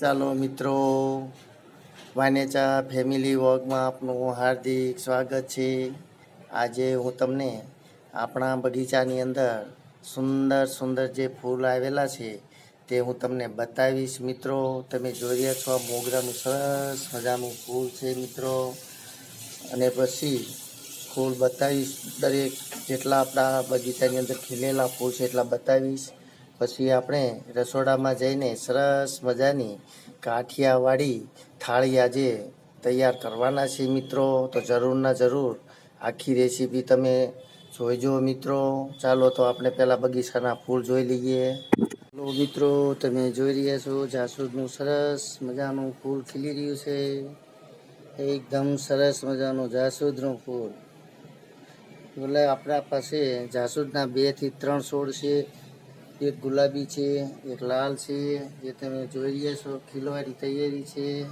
ચાલો મિત્રો, વાનેચા ફેમિલી વોકમાં આપનું હાર્દિક સ્વાગત છે. આજે હું તમને આપણા બગીચાની અંદર સુંદર સુંદર જે ફૂલ આવેલા છે તે હું તમને બતાવીશ. મિત્રો, તમે જોઈ રહ્યા છો મોગરાનું સરસ મજાનું ફૂલ છે મિત્રો. અને પછી ફૂલ બતાવીશ. દરેક જેટલા આપણા બગીચાની અંદર ખીલેલા ફૂલ છે એટલા બતાવીશ. પછી આપણે રસોડામાં જઈને સરસ મજાની કાઠિયાવાડી થાળી આજે તૈયાર કરવાના છે મિત્રો. તો જરૂર ના જરૂર આખી રેસીપી તમે જોઈજો મિત્રો. ચાલો તો આપણે પહેલાં બગીચાના ફૂલ જોઈ લઈએ. હલો મિત્રો, તમે જોઈ રહ્યા છો જાસૂદનું સરસ મજાનું ફૂલ ખીલી રહ્યું છે. એકદમ સરસ મજાનું જાસૂદનું ફૂલ. એટલે આપણા પાસે જાસૂદના બેથી ત્રણ છોડ છે. એક ગુલાબી છે, એક લાલ છે, જે તમે જોઈ રહ્યા છો ખીલવાની તૈયારી છે.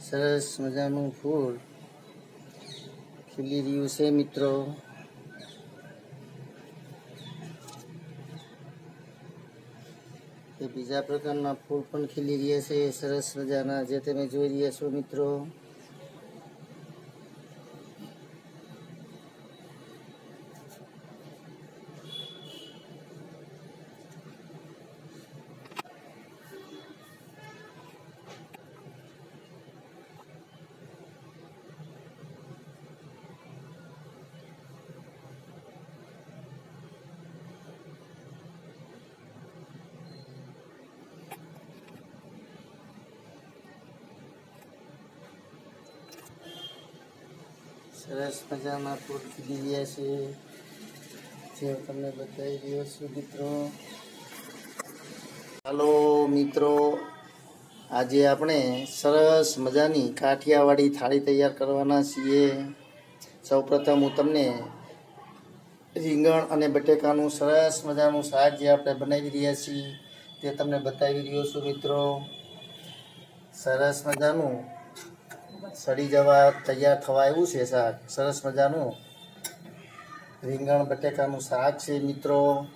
સરસ મજાનું ફૂલ ખીલી રહ્યું છે મિત્રો. બીજા પ્રકારના ફૂલ પણ ખીલી રહ્યા છે. સરસ મજાના જે તમે જોઈ રહ્યા છો મિત્રો. સરસ મજાના ફૂલ ખીલી રહ્યા છે. જે તમને બતાવી રહ્યો છું, મિત્રો. હાલો, મિત્રો. આજે આપણે સરસ મજાની કાઠિયાવાડી થાળી તૈયાર કરવાના છીએ. સૌપ્રથમ હું તમને રીંગણ અને બટેકાનું સરસ મજાનું શાક જે આપણે બનાવી રહ્યા છીએ, તે તમને બતાવી રહ્યો છું, મિત્રો. સરસ મજાનું સડી જવા તૈયાર થવા એવું છે શાક સરસ મજાનું. રીંગણ, બટેકાનું શાક છે મિત્રો.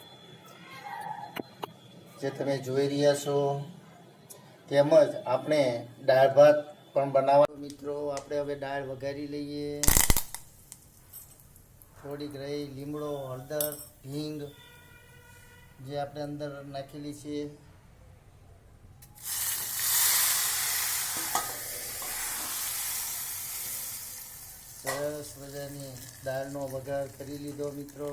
જે તમે જોઈ રહ્યા છો. તેમજ આપણે દાળ ભાત પણ બનાવવા મિત્રો. આપણે હવે દાળ વઘારી લઈએ. થોડીક રહી લીમડો, હળદર, હિંગ જે આપણે અંદર નાખેલી છે. સરસ મજાની દાળનો વઘાર કરી લીધો મિત્રો.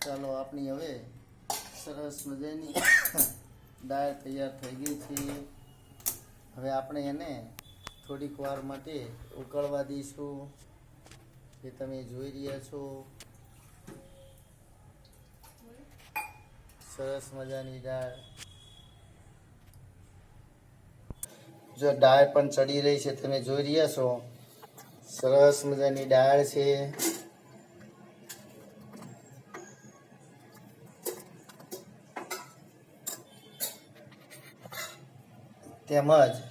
ચાલો આપણી હવે સરસ મજાની દાળ તૈયાર થઈ ગઈ છે. હવે આપણે એને થોડીક વાર માટે ઉકળવા દઈશું. જે તમે જોઈ રહ્યા છો? સરસ મજાની દાળ. જો દાળ પણ ચડી રહી છે, તમે જોઈ રહ્યા છો? સરસ મજાની દાળ છે. તેમજ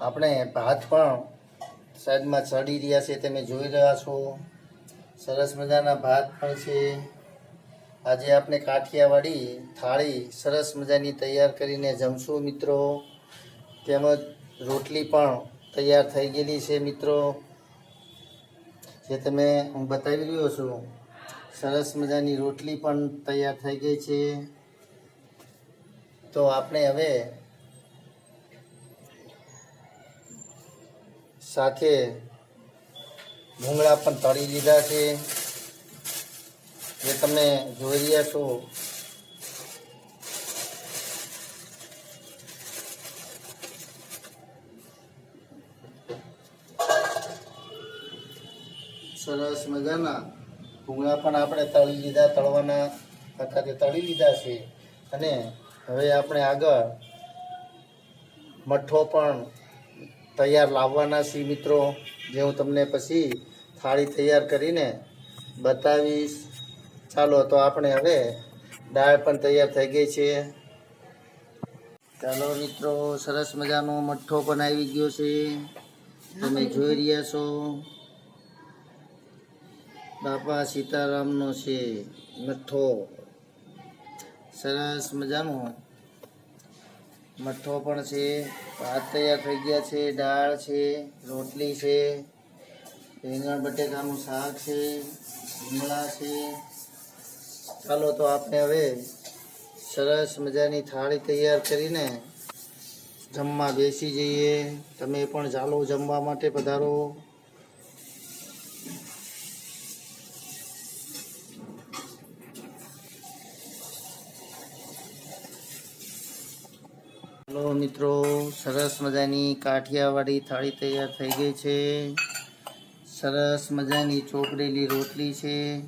આપણે ભાત પણ સાઈડમાં ચડી રહ્યા છે, તમે જોઈ રહ્યા છો. સરસ મજાના ભાત પણ છે. આજે આપણે કાઠિયાવાડી થાળી સરસ મજાની તૈયાર કરીને જમશું મિત્રો. તેમજ રોટલી પણ તૈયાર થઈ ગયેલી છે મિત્રો. જે તમે હું બતાવી રહ્યો છું, સરસ મજાની રોટલી પણ તૈયાર થઈ ગઈ છે. તો આપણે હવે સાથે ભૂંગળા પણ તળી લીધા છે. જે તમે જોઈ રહ્યા છો. સરસ મજાના ભૂંગળા પણ આપણે તળી લીધા, તળવાના હતા તે તળી લીધા છે. અને હવે આપણે આગળ મઠો પણ તૈયાર લાવવાના છીએ મિત્રો. જે હું તમને પછી થાળી તૈયાર કરીને બતાવીશ. ચાલો, તો આપણે હવે દાળ પણ તૈયાર થઈ ગઈ છે. ચાલો મિત્રો, સરસ મજાનો મઠ્ઠો પણ આવી ગયો છે. તમે જોઈ રહ્યા છો. બાપા સીતારામનો છે મઠ્ઠો. સરસ મજાનો મઠ્ઠો પણ છે, ભાત તૈયાર થઈ ગયા છે, દાળ છે, રોટલી છે, રીંગણ, બટેકાનું શાક છે ભૂંગળા છે. ચાલો તો આપણે હવે સરસ મજાની થાળી તૈયાર કરીને જમવા બેસી જઈએ. તમે પણ ચાલો જમવા માટે પધારો. હલો મિત્રો, સરસ મજાની કાઠિયાવાડી થાળી તૈયાર થઈ ગઈ છે. સરસ મજાની ચોકડેલી રોટલી છે,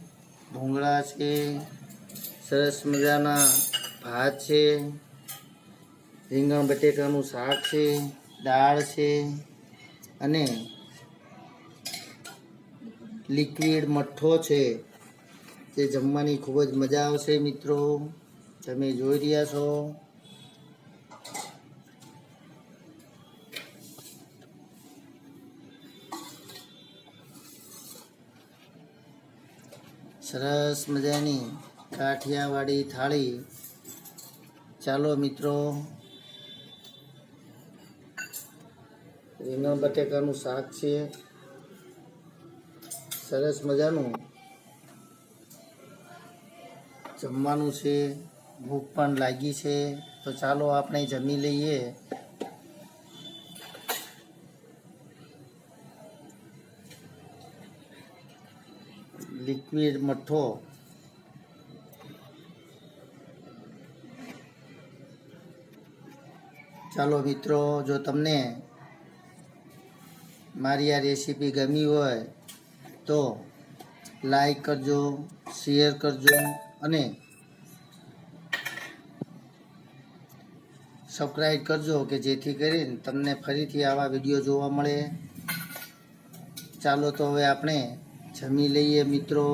ભૂંગળા છે, સરસ મજાના ભાત છે, રીંગણ બટેકાનું શાક છે, દાળ છે અને લિક્વિડ મઠ્ઠો છે, જે જમવાની ખૂબ જ મજા આવશે મિત્રો. તમે જોઈ રહ્યા છો. સરસ મજાની કાઠિયાવાડી થાળી. ચાલો મિત્રો. રીંગણ બટેકાનું શાક છે. સરસ મજાનું. જમવાનું છે. ભૂખ પણ લાગી છે. તો ચાલો આપણે જમી લઈએ. લિક્વિડ મઠ્ઠો ચાલો મિત્રો, જો તમને મારી આ રેસીપી ગમી હોય, તો લાઈક કરજો શેર કરજો અને સબસ્ક્રાઈબ કરજો કે જેથી કરીને તમને ફરીથી આવા વીડિયો જોવા મળે. ચાલો તો હવે આપણે જમી લઈએ મિત્રો.